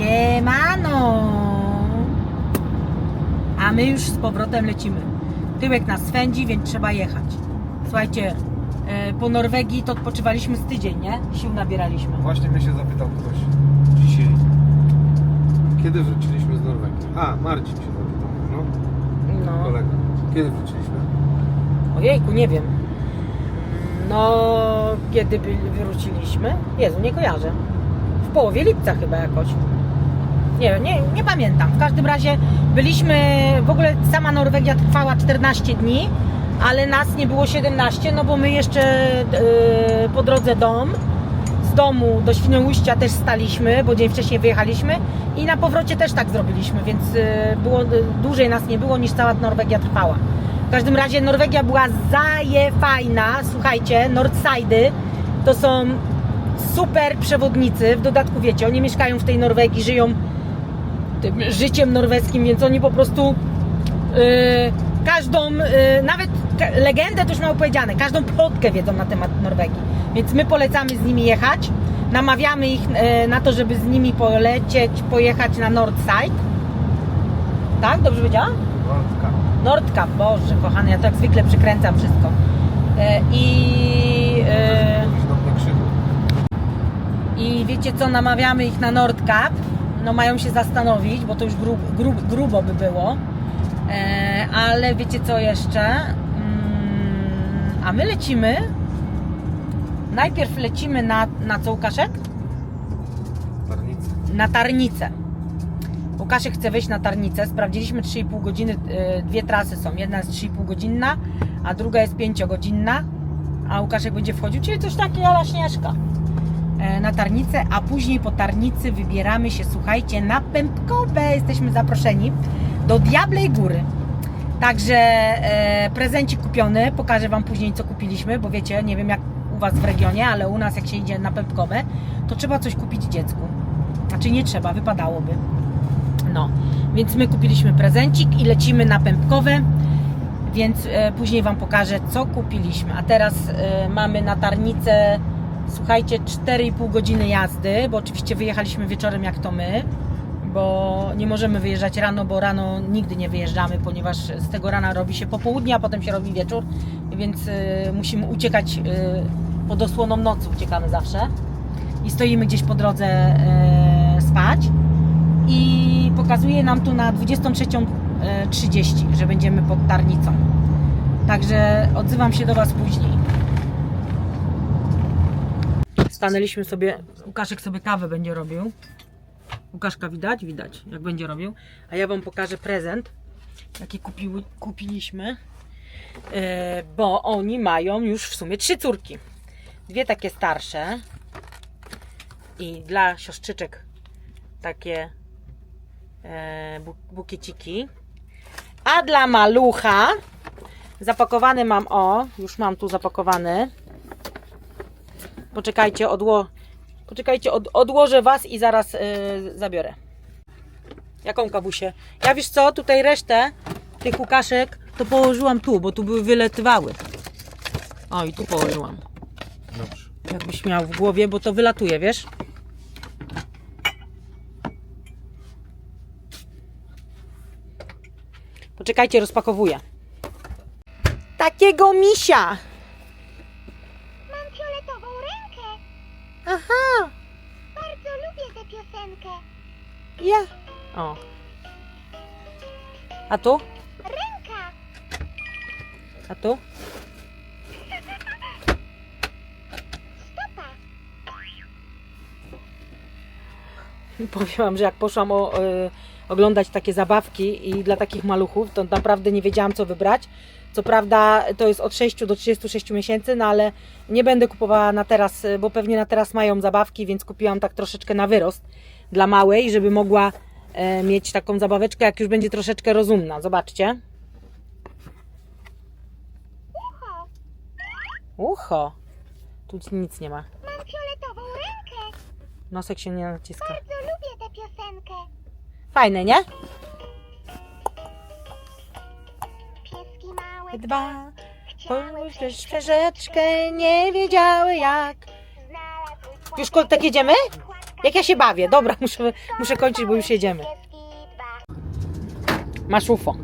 Siemano! A my już z powrotem lecimy. Tyłek nas swędzi, więc trzeba jechać. Słuchajcie, e, po Norwegii to odpoczywaliśmy z tydzień, nie? Sił nabieraliśmy. Właśnie mnie się zapytał ktoś dzisiaj. Kiedy wróciliśmy z Norwegii? A, Marcin się zapytał. No, No. kolega. Kiedy wróciliśmy? Ojejku, nie wiem. No, kiedy wróciliśmy? Jezu, nie kojarzę. W połowie lipca chyba jakoś. Nie, nie, nie pamiętam. W każdym razie byliśmy, w ogóle sama Norwegia trwała 14 dni, ale nas nie było 17, no bo my jeszcze e, po drodze dom, z domu do Świnoujścia też staliśmy, bo dzień wcześniej wyjechaliśmy i na powrocie też tak zrobiliśmy, więc e, było, dłużej nas nie było niż cała Norwegia trwała. W każdym razie Norwegia była zaje fajna. Słuchajcie, Nordsidy to są super przewodnicy. W dodatku wiecie, oni mieszkają w tej Norwegii, żyją tym życiem norweskim, więc oni po prostu yy, każdą, yy, nawet ka- legendę to już mało powiedziane, każdą plotkę wiedzą na temat Norwegii. Więc my polecamy z nimi jechać. Namawiamy ich yy, na to, żeby z nimi polecieć, pojechać na Nordside. Tak? Dobrze powiedziałam? Waldka. Nordka, Boże kochany, ja to jak zwykle przykręcam wszystko. E, I, krzyżu. I wiecie co, namawiamy ich na Nordcap. No mają się zastanowić, bo to już gru, gru, grubo by było. E, ale wiecie co jeszcze? Mm, a my lecimy. Najpierw lecimy na, na co Łukaszek? Tarnicy. na Tarnicę. Łukaszek chce wejść na Tarnicę. Sprawdziliśmy 3,5 godziny. e, Dwie trasy są. Jedna jest 3,5 godzinna, a druga jest 5 godzinna. A Łukaszek będzie wchodził, czyli coś takiego ala Śnieżka. E, Na Tarnicę, a później po Tarnicy wybieramy się, słuchajcie, na Pępkowe. Jesteśmy zaproszeni do Diablej Góry. Także e, prezencik kupiony. Pokażę Wam później, co kupiliśmy, bo wiecie, nie wiem jak u Was w regionie, ale u nas jak się idzie na Pępkowe, to trzeba coś kupić dziecku. Znaczy nie trzeba, wypadałoby. No, więc my kupiliśmy prezencik i lecimy na Pępkowe, więc e, później Wam pokażę, co kupiliśmy. A teraz e, mamy na Tarnicę, słuchajcie, 4,5 godziny jazdy, bo oczywiście wyjechaliśmy wieczorem jak to my, bo nie możemy wyjeżdżać rano, bo rano nigdy nie wyjeżdżamy, ponieważ z tego rana robi się popołudnie, a potem się robi wieczór, więc e, musimy uciekać e, pod osłoną nocy, uciekamy zawsze i stoimy gdzieś po drodze e, spać i pokazuje nam tu na 23.30, że będziemy pod Tarnicą. Także odzywam się do Was później. Stanęliśmy sobie, Łukaszek sobie kawę będzie robił. Łukaszka widać? Widać, jak będzie robił. A ja Wam pokażę prezent, jaki kupił, kupiliśmy, e, bo oni mają już w sumie trzy córki. Dwie takie starsze, i dla siostrzyczek takie e, bu- bukieciki. A dla malucha zapakowany mam, o, już mam tu zapakowany. Poczekajcie, odło, poczekajcie, od, odłożę Was i zaraz e, zabiorę. Jaką kawusię? Ja wiesz co, tutaj resztę tych łukaszek to położyłam tu, bo tu były wyletywały. O, i tu położyłam. Dobrze. Jakbyś miał w głowie, bo to wylatuje, wiesz? Poczekajcie, rozpakowuję. Takiego misia! O. A tu? Ręka. A tu? Stopa. Powiem wam, że jak poszłam o, y, oglądać takie zabawki i dla takich maluchów, to naprawdę nie wiedziałam co wybrać. Co prawda to jest od 6 do 36 miesięcy, no ale nie będę kupowała na teraz, y, bo pewnie na teraz mają zabawki, więc kupiłam tak troszeczkę na wyrost dla małej, żeby mogła mieć taką zabaweczkę, jak już będzie troszeczkę rozumna. Zobaczcie. Ucho. Ucho. Tu nic nie ma. Mam fioletową rękę. Nosek się nie naciska. Bardzo lubię tę piosenkę. Fajne, nie? Pieski małe Dwa. Poszły ścieżeczkę, nie wiedziały jak. Już ko- tak jedziemy? Jak ja się bawię. Dobra, muszę, muszę kończyć, bo już jedziemy. Masz UFO.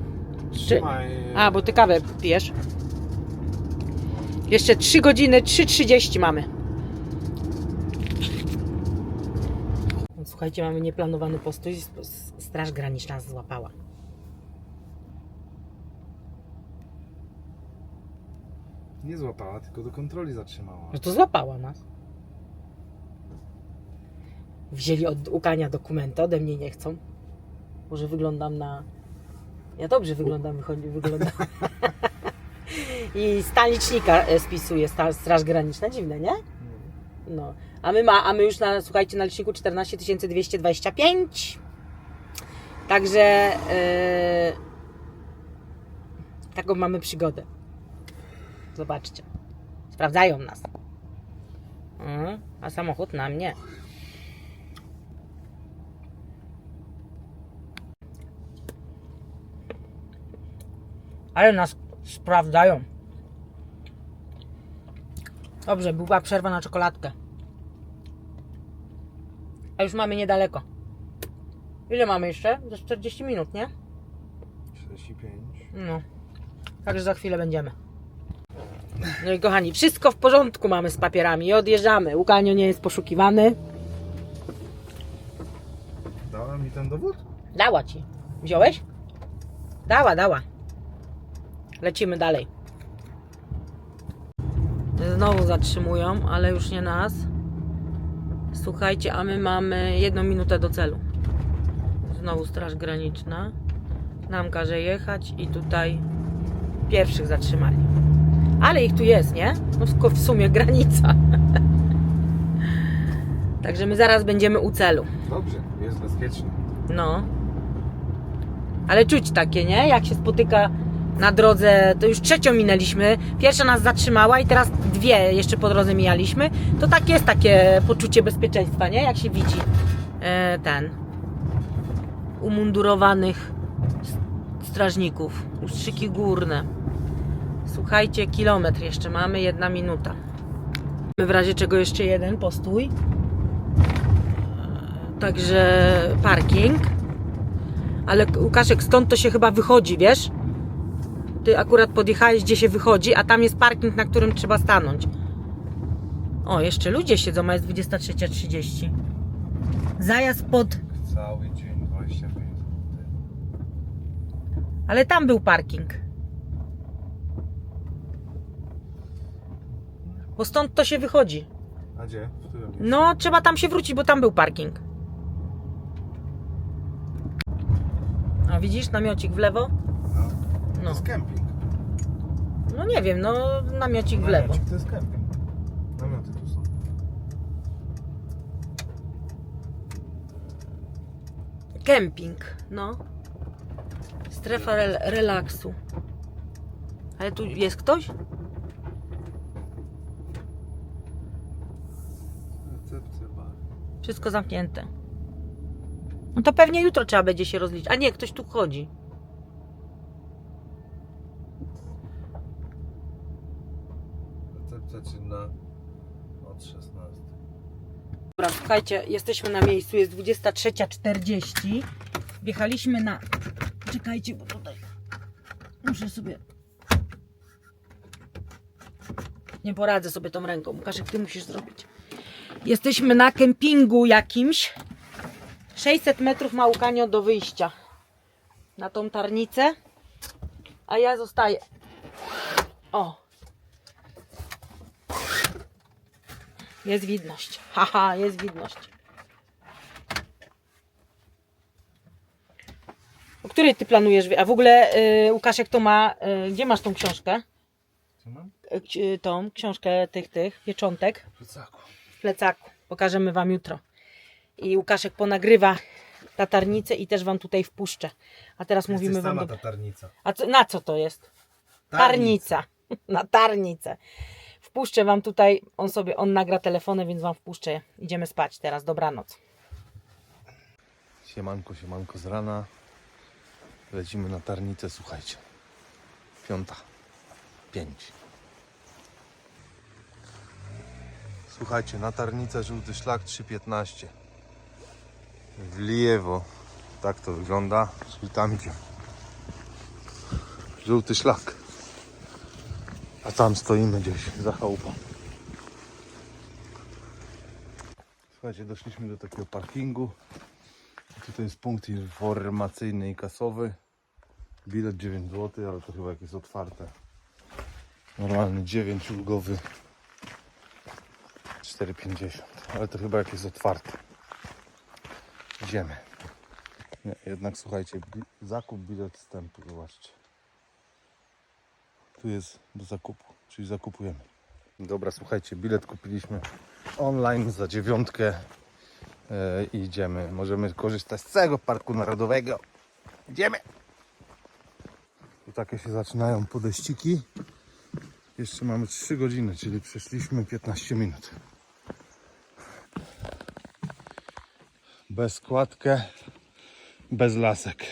Trzymaj. A, bo ty kawę pijesz. Jeszcze 3 godziny, 3.30 mamy. Słuchajcie, mamy nieplanowany postój. Straż Graniczna nas złapała. Nie złapała, tylko do kontroli zatrzymała. No to złapała nas. Wzięli od Łukania dokumenty, ode mnie nie chcą. Może wyglądam na... Ja dobrze wyglądam, wychodzi, wyglądam. I stan licznika e, spisuje Straż Graniczna. Dziwne, nie? No. A my, ma, a my już na, słuchajcie, na liczniku 14 225. Także yy, taką mamy przygodę. Zobaczcie. Sprawdzają nas. Mm, a samochód na mnie. Ale nas sprawdzają. Dobrze, była przerwa na czekoladkę. A już mamy niedaleko. Ile mamy jeszcze? Za 40 minut, nie? 45. No. Także za chwilę będziemy. No i kochani, wszystko w porządku mamy z papierami i odjeżdżamy. Łukanio nie jest poszukiwany. Dała mi ten dowód? Dała ci. Wziąłeś? Dała, dała. Lecimy dalej. Znowu zatrzymują, ale już nie nas. Słuchajcie, a my mamy jedną minutę do celu. Znowu Straż Graniczna. Nam każe jechać i tutaj pierwszych zatrzymali. Ale ich tu jest, nie? No tylko w sumie granica. Także my zaraz będziemy u celu. Dobrze, jest bezpiecznie. No. Ale czuć takie, nie? Jak się spotyka na drodze, to już trzecią minęliśmy. Pierwsza nas zatrzymała i teraz dwie jeszcze po drodze mijaliśmy. To tak jest takie poczucie bezpieczeństwa, nie? Jak się widzi e, ten umundurowanych strażników. Ustrzyki górne. Słuchajcie, kilometr jeszcze mamy, jedna minuta. W razie czego jeszcze jeden postój. Także parking. Ale Łukaszek, stąd to się chyba wychodzi, wiesz? Ty akurat podjechałeś, gdzie się wychodzi, a tam jest parking, na którym trzeba stanąć. O, jeszcze ludzie siedzą, a jest 23.30. Zajazd pod... Cały dzień 25 zł. Ale tam był parking. Bo stąd to się wychodzi. A gdzie? W którym? No, trzeba tam się wrócić, bo tam był parking. A widzisz, namiocik w lewo? No. To jest kemping. No nie wiem, no namiocik w lewo. Namiocik To jest kemping. Namioty tu są. Kemping, no. Strefa rel relaksu. Ale tu jest ktoś? Recepcja bar. Wszystko zamknięte. No to pewnie jutro trzeba będzie się rozliczyć. A nie, ktoś tu chodzi. Czynna od 16. Dobra, słuchajcie, jesteśmy na miejscu, jest 23.40. Wjechaliśmy na... Czekajcie, bo tutaj muszę sobie... Nie poradzę sobie tą ręką. Łukaszek, ty musisz zrobić. Jesteśmy na kempingu jakimś. 600 metrów ma Łukanio do wyjścia. Na tą tarnicę. A ja zostaję. O. Jest widność. Haha, jest widność. O której ty planujesz? A w ogóle y, Łukaszek to ma. Y, gdzie masz tą książkę? Co mam? Y, y, tą książkę tych, tych pieczątek W plecaku. w plecaku. Pokażemy wam jutro. I Łukaszek ponagrywa tatarnicę i też wam tutaj wpuszczę. A teraz mówimy Jesteś wam. sama Do... tatarnica. A co, na co to jest? Tarnica. Na tarnicę. Wpuszczę wam tutaj, on sobie, on nagra telefonem, więc wam wpuszczę. Idziemy spać teraz, dobranoc. Siemanko, siemanko z rana. Lecimy na tarnicę, słuchajcie. Piąta. Pięć. Słuchajcie, na tarnicę żółty szlak 3.15. w Lijewo. Tak to wygląda, czyli tam idzie. Żółty szlak. A tam stoimy gdzieś za chałupą. Słuchajcie, doszliśmy do takiego parkingu. Tutaj jest punkt informacyjny i kasowy. Bilet 9 zł, ale to chyba jak jest otwarte. Normalny 9 ulgowy 4,50. Ale to chyba jak jest otwarte. Idziemy. Nie, jednak słuchajcie, zakup bilet wstępu, zobaczcie. Tu jest do zakupu, czyli zakupujemy. Dobra, słuchajcie, bilet kupiliśmy online za dziewiątkę e, i idziemy. Możemy korzystać z całego parku narodowego. Idziemy! Tu takie się zaczynają podejściki. Jeszcze mamy 3 godziny, czyli przeszliśmy 15 minut. Bez składkę, bez lasek.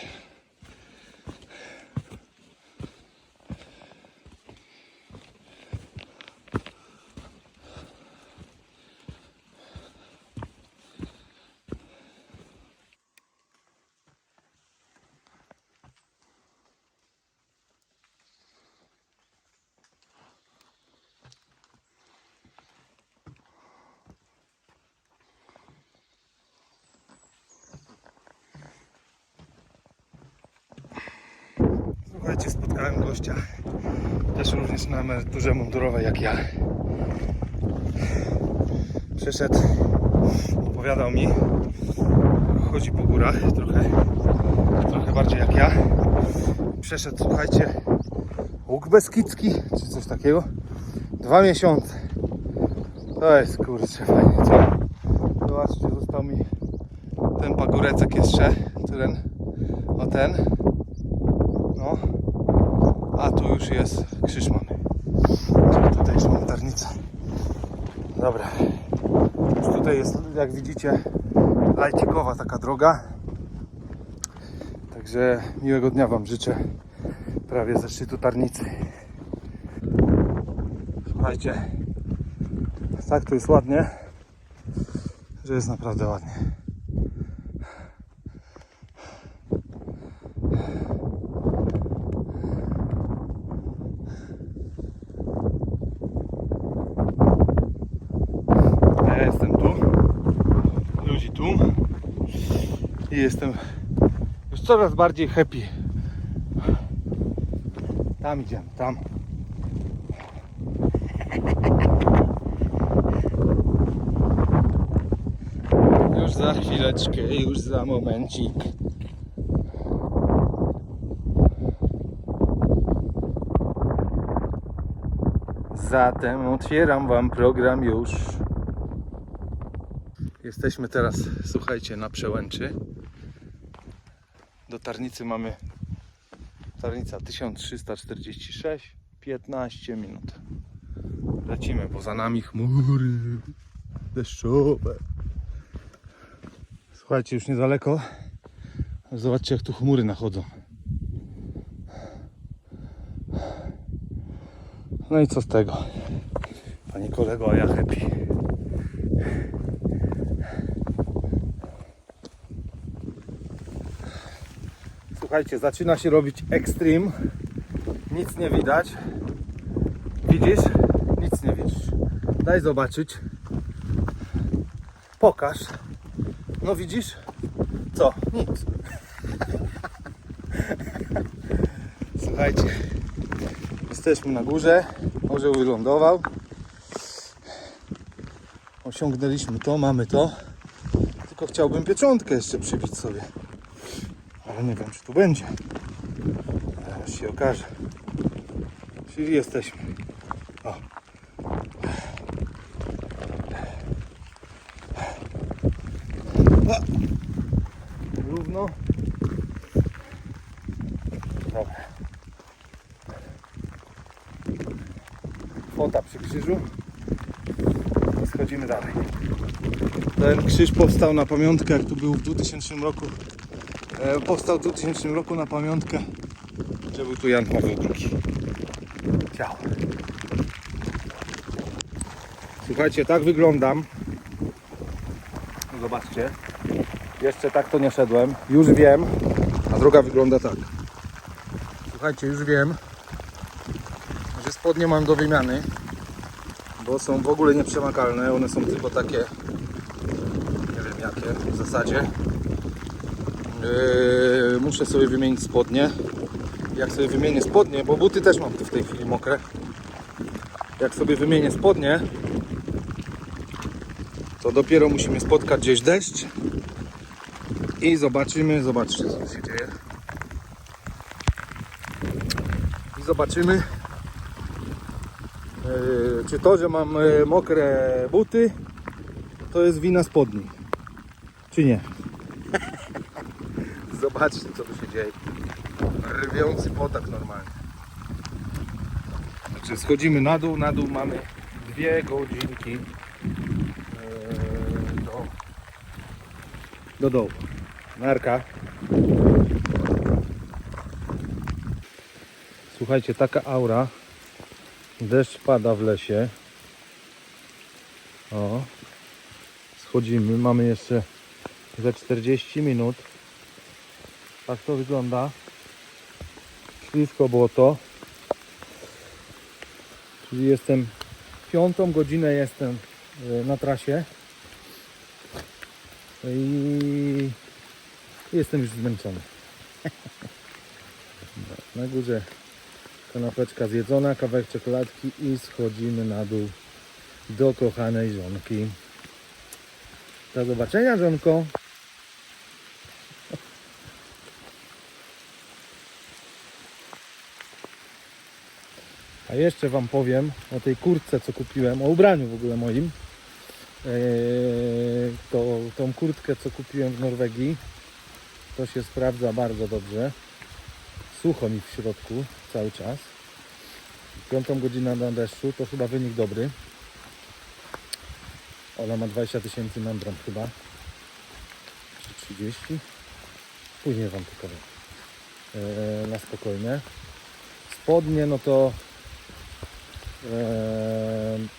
Słuchajcie, spotkałem gościa, też również na emeryturze mundurowej jak ja. Przyszedł, opowiadał mi, chodzi po górach trochę, trochę bardziej jak ja. Przeszedł, słuchajcie, łuk beskidzki, czy coś takiego. Dwa miesiące. To jest kurczę fajnie, co? Zobaczcie, został mi ten pagórecek jeszcze, ten, o ten. No. A tu już jest krzyż mamy. Tutaj już mamy. Dobra. Już tutaj jest, jak widzicie, lajcikowa taka droga. Także miłego dnia Wam życzę. Prawie ze szczytu tarnicy. Słuchajcie. Tak tu jest ładnie, że jest naprawdę ładnie. Ja jestem tu, ludzi tu i jestem już coraz bardziej happy. Tam idziemy, tam. Już za chwileczkę, już za momencik. Zatem otwieram Wam program już. Jesteśmy teraz, słuchajcie, na przełęczy. Do Tarnicy mamy Tarnica 1346, 15 minut. Lecimy, bo za nami chmury deszczowe. Słuchajcie, już niedaleko. Zobaczcie, jak tu chmury nachodzą. No i co z tego? Panie kolego, a ja happy. Słuchajcie, zaczyna się robić extreme. Nic nie widać. Widzisz? Nic nie widzisz. Daj zobaczyć. Pokaż. No widzisz? Co? Nic. Słuchajcie. Jesteśmy na górze. Orzeł wylądował. Osiągnęliśmy to, mamy to. Tylko chciałbym pieczątkę jeszcze przybić sobie. Ale nie wiem, czy tu będzie. Zaraz się okaże. Czyli jesteśmy. O. Równo. Dobra. Przy krzyżu. Schodzimy dalej. Ten krzyż powstał na pamiątkę, jak tu był w 2000 roku. E, powstał w 2000 roku na pamiątkę, że był tu Jan Paweł II. Ciao. Słuchajcie, tak wyglądam. Zobaczcie. Jeszcze tak to nie szedłem. Już wiem. A droga wygląda tak. Słuchajcie, już wiem, że spodnie mam do wymiany, bo są w ogóle nieprzemakalne. One są tylko takie, nie wiem jakie w zasadzie. Yy, muszę sobie wymienić spodnie. Jak sobie wymienię spodnie, bo buty też mam tu w tej chwili mokre. Jak sobie wymienię spodnie, to dopiero musimy spotkać gdzieś deszcz i zobaczymy, zobaczcie co się dzieje. I zobaczymy, yy, czy to, że mam yy, mokre buty, to jest wina spodni, czy nie. Zobaczcie co tu się dzieje. Rwiący potak normalnie. Znaczy schodzimy na dół, na dół mamy dwie godzinki yy, do, do dołu. Narka. Słuchajcie, taka aura. Deszcz pada w lesie. O. Schodzimy. Mamy jeszcze ze 40 minut. Tak to wygląda. Ślisko błoto. Czyli jestem piątą godzinę jestem e, na trasie. I jestem już zmęczony. Na górze kanapeczka zjedzona, kawałek czekoladki i schodzimy na dół do kochanej żonki. Do zobaczenia, żonko. A jeszcze Wam powiem o tej kurtce, co kupiłem, o ubraniu w ogóle moim. Eee, to, tą kurtkę, co kupiłem w Norwegii, to się sprawdza bardzo dobrze. Sucho mi w środku cały czas. Piątą godzinę na deszczu, to chyba wynik dobry. Ona ma 20 tysięcy membran chyba. Czy 30? Później Wam pokażę. Eee, na spokojnie. Spodnie, no to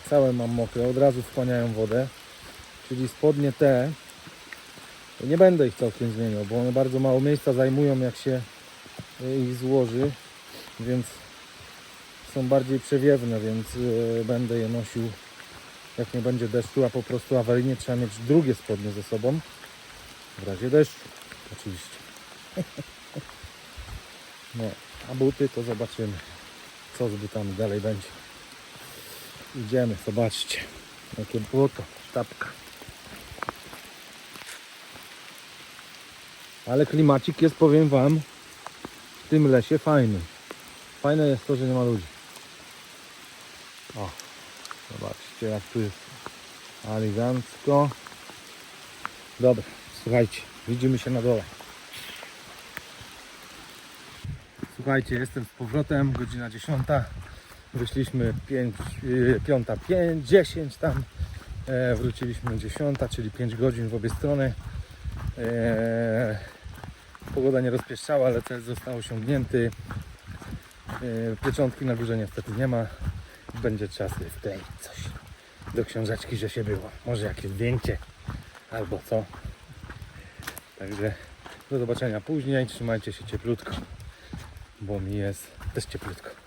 całe mam mokre, od razu wchłaniają wodę. Czyli spodnie te, nie będę ich całkiem zmieniał, bo one bardzo mało miejsca zajmują jak się e, ich złoży, więc są bardziej przewiewne, więc e, będę je nosił jak nie będzie deszczu, a po prostu awaryjnie trzeba mieć drugie spodnie ze sobą w razie deszczu, oczywiście. No, a buty to zobaczymy, co z butami dalej będzie. Idziemy, zobaczcie. Jakie błoto, sztabka. Ale klimacik jest, powiem Wam, w tym lesie fajny. Fajne jest to, że nie ma ludzi. O, zobaczcie jak tu jest elegancko. Dobra, słuchajcie, widzimy się na dole. Słuchajcie, jestem z powrotem, godzina 10. Wyszliśmy 5, piąta 5, 10 tam. E, wróciliśmy 10, czyli 5 godzin w obie strony. E, pogoda nie rozpieszczała, ale cel został osiągnięty. E, pieczątki na górze niestety nie ma. Będzie czas wkleić coś do książeczki, że się było. Może jakieś zdjęcie albo co. Także do zobaczenia później. Trzymajcie się cieplutko, bo mi jest też cieplutko.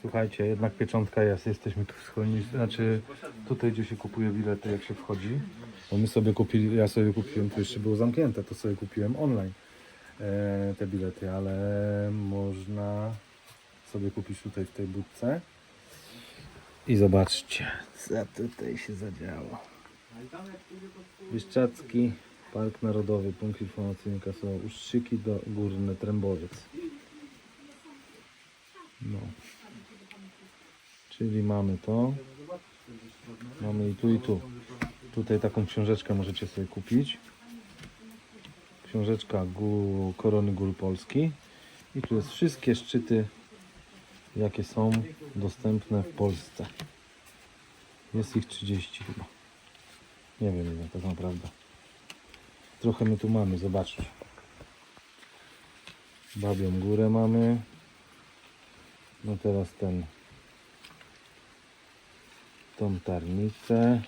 Słuchajcie, jednak pieczątka jest. Jesteśmy tu w schronisk, znaczy tutaj gdzie się kupuje bilety jak się wchodzi. Bo my sobie kupili, ja sobie kupiłem, to jeszcze było zamknięte, to sobie kupiłem online e, te bilety, ale można sobie kupić tutaj w tej budce. I zobaczcie, co tutaj się zadziało. Bieszczacki Park Narodowy, punkt informacyjny kasowy, Ustrzyki do Górny Trębowiec. No. Czyli mamy to. Mamy i tu i tu. Tutaj taką książeczkę możecie sobie kupić. Książeczka Gó- Korony Gór Polski. I tu jest wszystkie szczyty, jakie są dostępne w Polsce. Jest ich 30 chyba. Nie wiem ile tak naprawdę. Trochę my tu mamy, zobaczcie. Babią Górę mamy. No teraz ten tą tarnicę.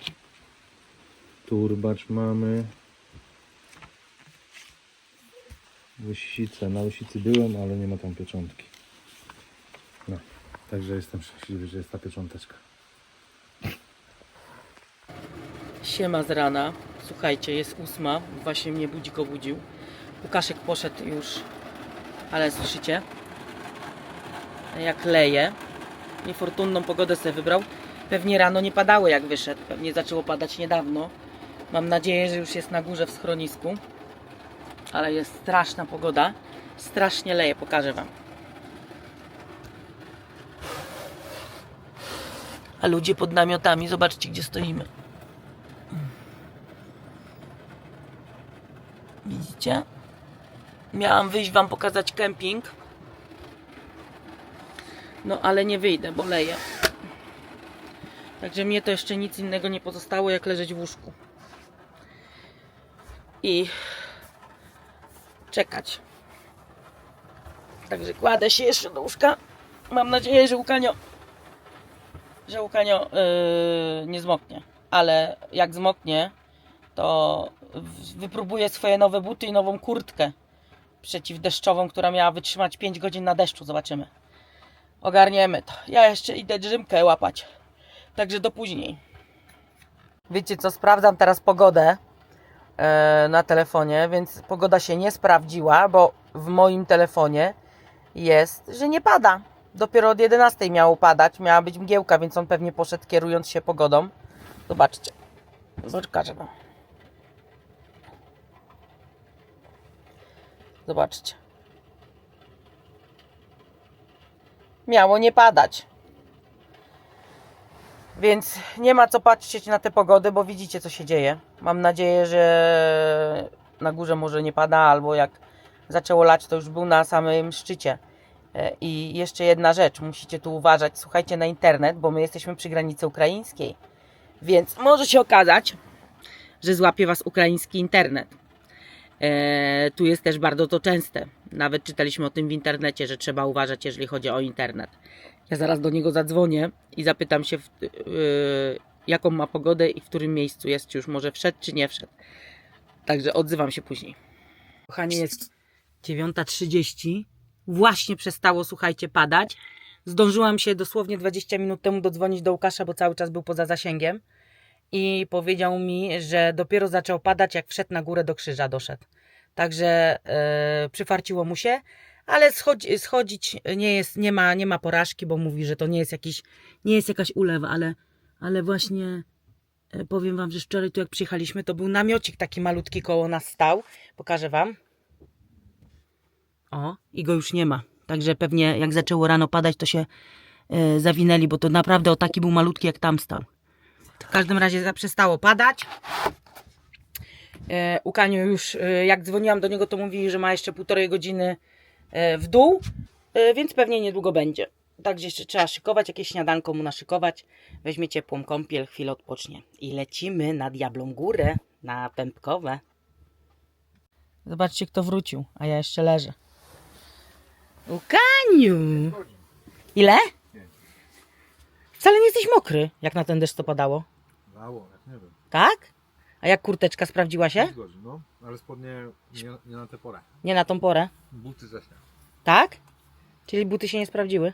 turbacz mamy. Łysice. Na łysicy byłem, ale nie ma tam pieczątki. No, także jestem szczęśliwy, że jest ta piecząteczka. Siema z rana. Słuchajcie, jest ósma. Właśnie mnie budzik obudził. Łukaszek poszedł już, ale słyszycie? Jak leje. Niefortunną pogodę sobie wybrał. Pewnie rano nie padało jak wyszedł. Pewnie zaczęło padać niedawno. Mam nadzieję, że już jest na górze w schronisku. Ale jest straszna pogoda. Strasznie leje, pokażę Wam. A ludzie pod namiotami, zobaczcie gdzie stoimy. Widzicie? Miałam wyjść Wam pokazać kemping. No ale nie wyjdę, bo leję. Także mnie to jeszcze nic innego nie pozostało, jak leżeć w łóżku. I czekać. Także kładę się jeszcze do łóżka. Mam nadzieję, że Łukanio, że Łukanio yy, nie zmoknie. Ale jak zmoknie, to wypróbuję swoje nowe buty i nową kurtkę przeciwdeszczową, która miała wytrzymać 5 godzin na deszczu. Zobaczymy. Ogarniemy to. Ja jeszcze idę drzymkę łapać. Także do później. Wiecie co, sprawdzam teraz pogodę e, na telefonie, więc pogoda się nie sprawdziła, bo w moim telefonie jest, że nie pada. Dopiero od 11 miało padać, miała być mgiełka, więc on pewnie poszedł kierując się pogodą. Zobaczcie. Zobaczcie. Zobaczcie. Miało nie padać. Więc nie ma co patrzeć na te pogody, bo widzicie co się dzieje. Mam nadzieję, że na górze może nie pada, albo jak zaczęło lać, to już był na samym szczycie. E, I jeszcze jedna rzecz, musicie tu uważać, słuchajcie na internet, bo my jesteśmy przy granicy ukraińskiej. Więc może się okazać, że złapie Was ukraiński internet. E, tu jest też bardzo to częste. Nawet czytaliśmy o tym w internecie, że trzeba uważać, jeżeli chodzi o internet. Ja zaraz do niego zadzwonię i zapytam się, w, e, jaką ma pogodę i w którym miejscu jest, czy już może wszedł, czy nie wszedł. Także odzywam się później. Kochanie, jest 9.30. Właśnie przestało, słuchajcie, padać. Zdążyłam się dosłownie 20 minut temu dodzwonić do Łukasza, bo cały czas był poza zasięgiem i powiedział mi, że dopiero zaczął padać, jak wszedł na górę do krzyża, doszedł. Także e, przyfarciło mu się, ale schodzi, schodzić nie, jest, nie, ma, nie ma porażki, bo mówi, że to nie jest, jakiś, nie jest jakaś ulewa, ale, ale właśnie e, powiem Wam, że wczoraj tu jak przyjechaliśmy, to był namiocik taki malutki koło nas stał. Pokażę Wam. O, i go już nie ma. Także pewnie jak zaczęło rano padać, to się e, zawinęli, bo to naprawdę o taki był malutki, jak tam stał. W każdym razie zaprzestało padać. E, Ukaniu już, e, jak dzwoniłam do niego, to mówi, że ma jeszcze półtorej godziny e, w dół, więc pewnie niedługo będzie. Także jeszcze trzeba szykować, jakieś śniadanko mu naszykować. Weźmie ciepłą kąpiel, chwilę odpocznie. I lecimy na Diablą Górę, na Pępkowe. Zobaczcie, kto wrócił, a ja jeszcze leżę. Ukaniu! Ile? Wcale nie jesteś mokry, jak na ten deszcz to padało. Dało, jak nie wiem. Tak? A jak kurteczka sprawdziła się? godzin, no. Ale spodnie nie, nie na tę porę. Nie na tą porę. Buty też nie. Tak? Czyli buty się nie sprawdziły?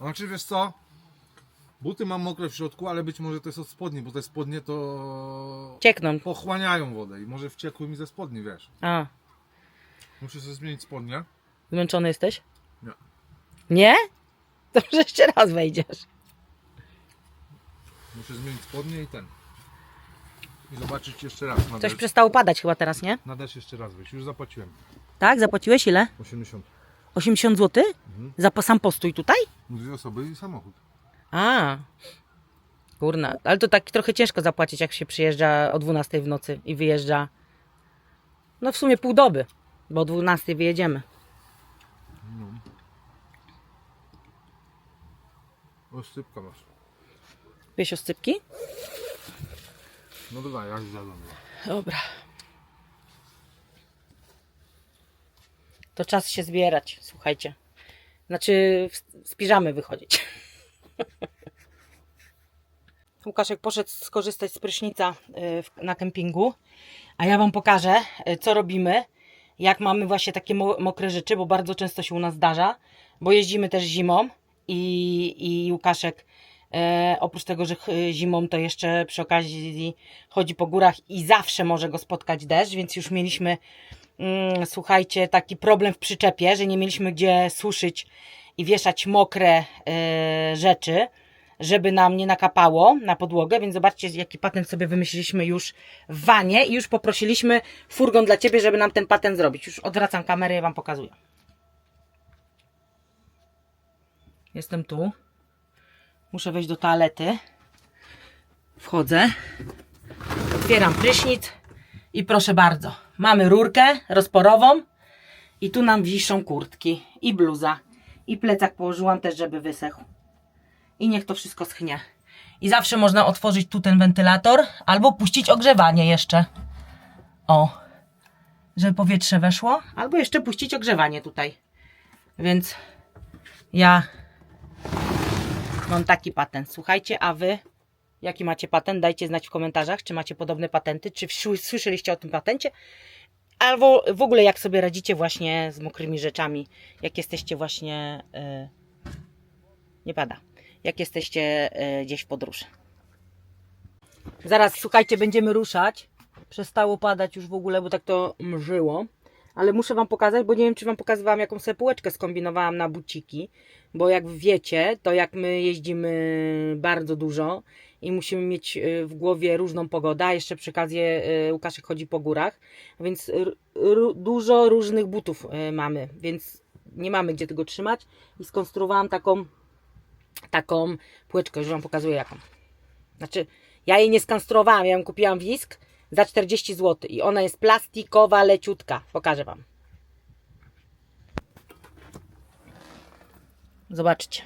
Znaczy wiesz co? Buty mam mokre w środku, ale być może to jest od spodni, bo te spodnie to Ciekną. pochłaniają wodę i może wciekły mi ze spodni, wiesz. A, Muszę sobie zmienić spodnie. zmęczony jesteś? Nie. Nie? To może jeszcze raz wejdziesz. Muszę zmienić spodnie i ten. I zobaczyć jeszcze raz. Na Coś deszcz, przestało padać chyba teraz, nie? na deszcz jeszcze raz wyjść. Już zapłaciłem. Tak? Zapłaciłeś ile? 80. 80 zł? Za po- sam postój tutaj? Dwie osoby i samochód. A. Kurna, ale to tak trochę ciężko zapłacić, jak się przyjeżdża o 12 w nocy i wyjeżdża. No w sumie pół doby, bo o 12 wyjedziemy. O, szczypka masz. Wiesz oscypki? No dobra, ja zjadłem. Dobra. To czas się zbierać, słuchajcie. Znaczy, z piżamy wychodzić. Łukaszek poszedł skorzystać z prysznica y, na kempingu, a ja Wam pokażę, y, co robimy, jak mamy właśnie takie mo- mokre rzeczy, bo bardzo często się u nas zdarza, bo jeździmy też zimą i, i Łukaszek e, oprócz tego, że zimą to jeszcze przy okazji chodzi po górach i zawsze może go spotkać deszcz, więc już mieliśmy mm, słuchajcie, taki problem w przyczepie, że nie mieliśmy gdzie suszyć i wieszać mokre e, rzeczy, żeby nam nie nakapało na podłogę, więc zobaczcie, jaki patent sobie wymyśliliśmy już w wanie i już poprosiliśmy furgon dla Ciebie, żeby nam ten patent zrobić. Już odwracam kamerę i Wam pokazuję. Jestem tu. Muszę wejść do toalety. Wchodzę. Otwieram prysznic i proszę bardzo. Mamy rurkę rozporową i tu nam wiszą kurtki i bluza. I plecak położyłam też, żeby wysechł. I niech to wszystko schnie. I zawsze można otworzyć tu ten wentylator albo puścić ogrzewanie jeszcze. O, żeby powietrze weszło, albo jeszcze puścić ogrzewanie tutaj. Więc ja mam taki patent. Słuchajcie, a wy jaki macie patent? Dajcie znać w komentarzach, czy macie podobne patenty, czy słyszeliście o tym patencie, albo w ogóle jak sobie radzicie właśnie z mokrymi rzeczami, jak jesteście właśnie. Yy, nie pada. Jak jesteście yy, gdzieś w podróży. Zaraz, słuchajcie, będziemy ruszać. Przestało padać już w ogóle, bo tak to mrzyło. Ale muszę Wam pokazać, bo nie wiem, czy Wam pokazywałam, jaką sobie półeczkę skombinowałam na buciki. Bo jak wiecie, to jak my jeździmy bardzo dużo i musimy mieć y, w głowie różną pogodę, a jeszcze przy okazji y, Łukaszek chodzi po górach, więc dużo różnych butów y, mamy, więc nie mamy gdzie tego trzymać i skonstruowałam taką taką półeczkę, już Wam pokazuję jaką. Znaczy, ja jej nie skonstruowałam, ja ją kupiłam w Isk za 40 zł i ona jest plastikowa, leciutka. Pokażę Wam. Zobaczcie.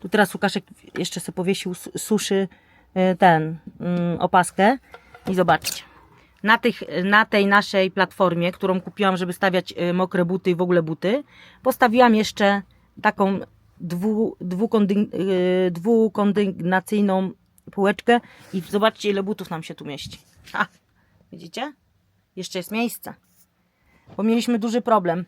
Tu teraz Łukaszek jeszcze sobie powiesił, su- suszy y, ten, mm, opaskę i zobaczcie. Na, tych, na tej naszej platformie, którą kupiłam, żeby stawiać y, mokre buty i w ogóle buty, postawiłam jeszcze taką dwu, y, dwukondygnacyjną półeczkę i zobaczcie ile butów nam się tu mieści. Ha, widzicie? Jeszcze jest miejsce. Bo mieliśmy duży problem.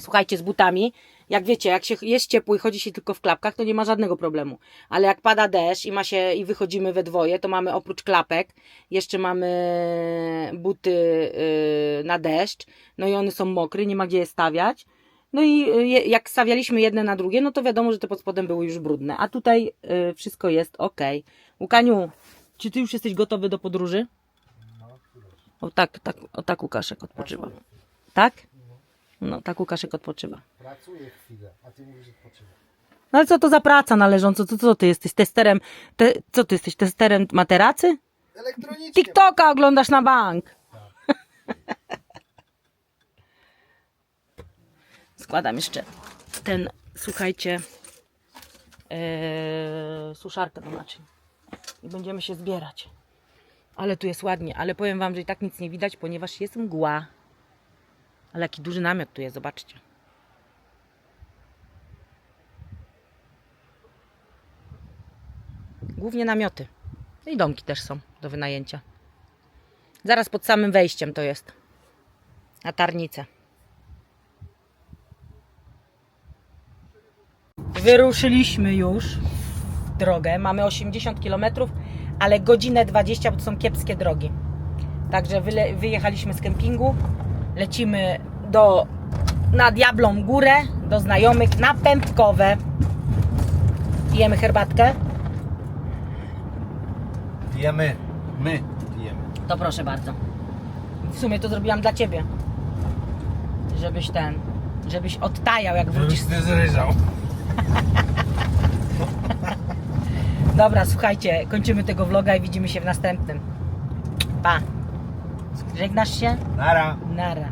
Słuchajcie, z butami. Jak wiecie, jak się jest ciepło i chodzi się tylko w klapkach, to nie ma żadnego problemu. Ale jak pada deszcz i ma się i wychodzimy we dwoje, to mamy oprócz klapek, jeszcze mamy buty yy, na deszcz. No i one są mokre, nie ma gdzie je stawiać. No i y, jak stawialiśmy jedne na drugie, no to wiadomo, że te pod spodem były już brudne. A tutaj y, wszystko jest ok. Łukaniu, czy ty już jesteś gotowy do podróży? O tak, tak, o tak Łukaszek odpoczywa. Tak? No tak Łukaszek odpoczywa. Pracuję chwilę, a ty mówisz, że odpoczywa. No ale co to za praca należąca? Co, co ty jesteś testerem? Te, co ty jesteś testerem materacy? Elektronicznie. TikToka oglądasz na bank. Składam jeszcze ten, słuchajcie, yy, suszarkę do naczyń. I będziemy się zbierać. Ale tu jest ładnie, ale powiem wam, że i tak nic nie widać, ponieważ jest mgła. Ale jaki duży namiot tu jest, zobaczcie. Głównie namioty. No I domki też są do wynajęcia. Zaraz pod samym wejściem to jest. Na tarnicę. Wyruszyliśmy już w drogę. Mamy 80 km, ale godzinę 20, bo to są kiepskie drogi. Także wyjechaliśmy z kempingu. Lecimy do, na Diablą Górę, do znajomych na Pępkowe. Pijemy herbatkę. Pijemy. My pijemy. To proszę bardzo. W sumie to zrobiłam dla ciebie. Żebyś ten, żebyś odtajał jak wrócisz. nie zryżał. Dobra, słuchajcie, kończymy tego vloga i widzimy się w następnym. Pa. Żegnasz się? Nara. Nara.